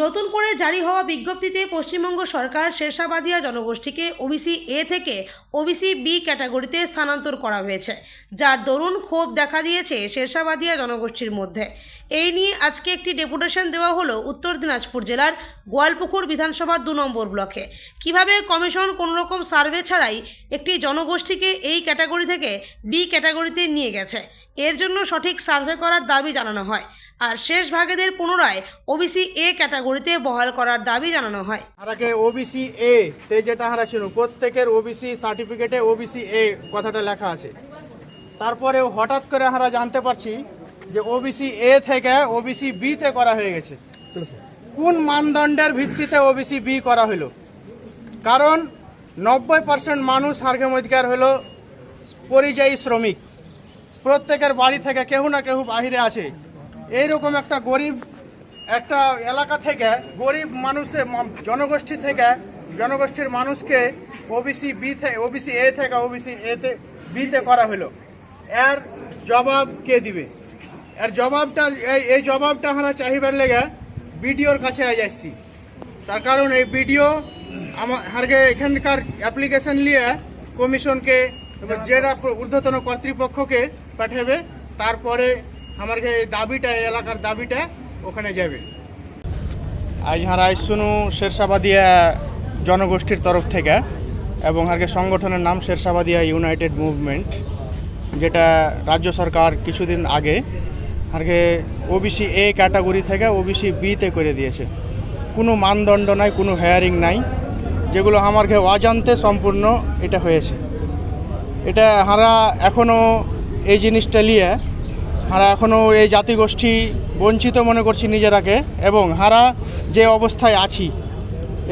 নতুন করে জারি হওয়া বিজ্ঞপ্তিতে পশ্চিমবঙ্গ সরকার শেরশাবাদিয়া জনগোষ্ঠীকে ওবিসি এ থেকে ওবিসি বি ক্যাটাগরিতে স্থানান্তর করা হয়েছে, যার দরুন ক্ষোভ দেখা দিয়েছে শেরশাবাদিয়া জনগোষ্ঠীর মধ্যে। এই নিয়ে আজকে একটি ডেপুটেশন দেওয়া হলো উত্তর দিনাজপুর জেলার গোয়ালপুকুর বিধানসভার দু নম্বর ব্লকে। কীভাবে কমিশন কোনোরকম সার্ভে ছাড়াই একটি জনগোষ্ঠীকে এই ক্যাটাগরি থেকে বি ক্যাটাগরিতে নিয়ে গেছে, এর জন্য সঠিক সার্ভে করার দাবি জানানো হয়। আর শেষ ভাগেদের পুনরায় ওবিসি এ ক্যাটাগরিতে বহাল করার দাবি জানানো হয়। হারাকে ওবিসি এ তে যেটা হারা ছিল, প্রত্যেকের ওবিসি সার্টিফিকেটে ওবিসি এ কথাটা লেখা আছে। তারপরে হঠাৎ করে আমরা জানতে পারছি যে ওবিসি এ থেকে ওবিসি বি তে করা হয়ে গেছে। কোন মানদণ্ডের ভিত্তিতে ওবিসি বি করা হলো? কারণ নব্বই পার্সেন্ট মানুষ হারকে মধ্যকার হলো পরিযায়ী শ্রমিক। প্রত্যেকের বাড়ি থেকে কেউ না কেউ বাহিরে আছে এইরকম একটা গরিব একটা এলাকা থেকে গরিব মানুষের জনগোষ্ঠী থেকে, জনগোষ্ঠীর মানুষকে ওবিসি বি থেকে ওবিসি এ থেকে ওবিসি এতে বিতে করা হলো। এর জবাব কে দিবে? এর জবাবটা, এই জবাবটা আমরা চাহিবার লেগে বিডিওর কাছে যাচ্ছি তার কারণ এই ভিডিও আমার এখানকার অ্যাপ্লিকেশন নিয়ে কমিশনকে যেটা ঊর্ধ্বতন কর্তৃপক্ষকে পাঠাবে। তারপরে আমাকে এই দাবিটা এলাকার দাবিটা, ওখানে যাবে। আজ হারাই শুনু শেরশাবাদিয়া জনগোষ্ঠীর তরফ থেকে এবং হারকে সংগঠনের নাম শেরশাবাদিয়া ইউনাইটেড মুভমেন্ট, যেটা রাজ্য সরকার কিছুদিন আগে আরকে ওবিসি এ ক্যাটাগরি থেকে ওবিসি বিতে করে দিয়েছে। কোনো মানদণ্ড নাই, কোনো হেয়ারিং নাই, যেগুলো আমাকে অজান্তে সম্পূর্ণ এটা হয়েছে। এটা হারা এখনও এই জিনিসটা নিয়ে হারা এখনও এই জাতিগোষ্ঠী বঞ্চিত মনে করছি নিজেরাকে, এবং হারা যে অবস্থায় আছি,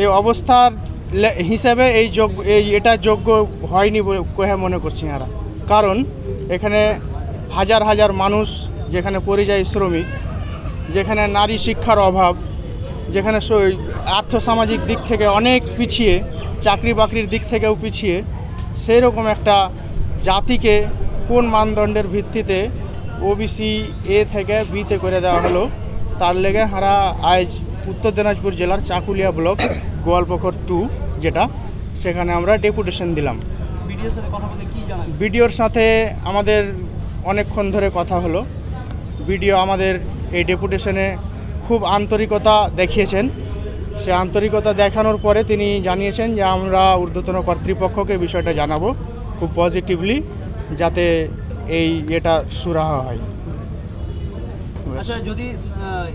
এই অবস্থার হিসাবে এই যোগ্য, এই এটা যোগ্য হয়নি কহে মনে করছি হারা। কারণ এখানে হাজার হাজার মানুষ, যেখানে পরিযায়ী শ্রমিক, যেখানে নারী শিক্ষার অভাব, যেখানে আর্থসামাজিক দিক থেকে অনেক পিছিয়ে চাকরি বাকরির দিক থেকেও পিছিয়ে সেই রকম একটা জাতিকে কোন মানদণ্ডের ভিত্তিতে ওবিসি এ থেকে বিতে করে দেওয়া হলো। তার লেগে হারা আজ উত্তর দিনাজপুর জেলার চাকুলিয়া ব্লক গোয়ালপোখর টু যেটা সেখানে আমরা ডেপুটেশন দিলাম। বিডিওর সাথে আমাদের অনেকক্ষণ ধরে কথা হলো। বিডিও আমাদের এই ডেপুটেশনে খুব আন্তরিকতা দেখিয়েছেন। সে আন্তরিকতা দেখানোর পরে তিনি জানিয়েছেন যে আমরা ঊর্ধ্বতন কর্তৃপক্ষকে বিষয়টা জানাব খুব পজিটিভলি যাতে এই এটা সুরাহা হয়। আচ্ছা যদি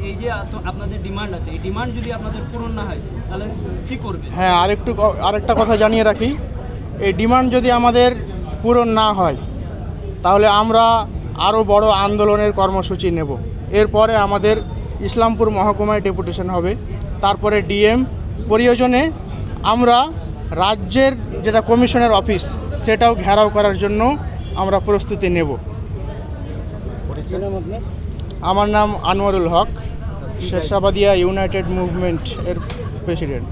এই যে আপনাদের ডিমান্ড আছে এই ডিমান্ড যদি আপনাদের পূরণ না হয় তাহলে কি করবে হ্যাঁ আরেকটু আরেকটা কথা জানিয়ে রাখি। এই ডিমান্ড যদি আমাদের পূরণ না হয় তাহলে আমরা আরও বড় আন্দোলনের কর্মসূচি নেব। এরপরে আমাদের ইসলামপুর মহকুমায় ডেপুটেশন হবে। তারপরে ডিএম প্রয়োজনে আমরা রাজ্যের যেটা কমিশনের অফিস সেটাও ঘেরাও করার জন্য আমরা প্রস্তুতি নেব। আমার নাম আনোয়ারুল হক শেরশাবাদিয়া ইউনাইটেড মুভমেন্ট এর প্রেসিডেন্ট।